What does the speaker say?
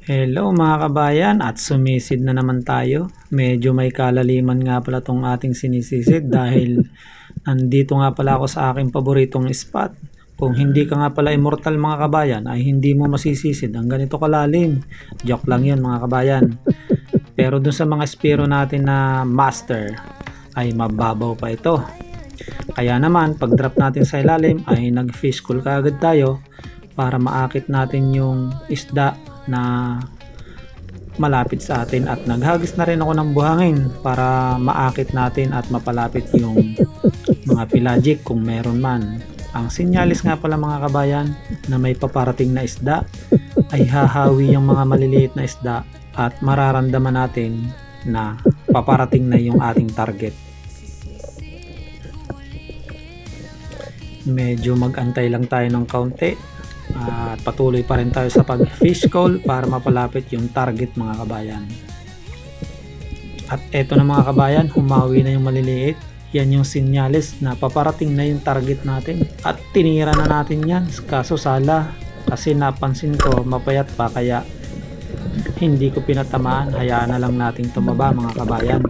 Hello mga kabayan at sumisid na naman tayo. Medyo may kalaliman nga pala tong ating sinisisid dahil nandito nga pala ako sa aking paboritong spot. Kung hindi ka nga pala immortal mga kabayan ay hindi mo masisisid ang ganito kalalim. Joke lang yun mga kabayan. Pero dun sa mga spiro natin na master ay mababaw pa ito. Kaya naman pag drop natin sa ilalim ay nag fish call kaagad tayo para maakit natin yung isda na malapit sa atin at naghagis na rin ako ng buhangin para maakit natin at mapalapit yung mga pelagic kung meron man. Ang sinyalis nga pala mga kabayan na may paparating na isda ay hahawi yung mga maliliit na isda at mararamdaman natin na paparating na yung ating target. Medyo mag-antay lang tayo ng kaunti at patuloy pa rin tayo sa pag-fish call para mapalapit yung target mga kabayan. At eto na mga kabayan, humawi na yung maliliit. Yan yung sinyalis na paparating na yung target natin. At tinira na natin yan. Kaso sala, kasi napansin ko mapayat pa kaya hindi ko pinatamaan. Hayaan na lang nating tumaba mga kabayan.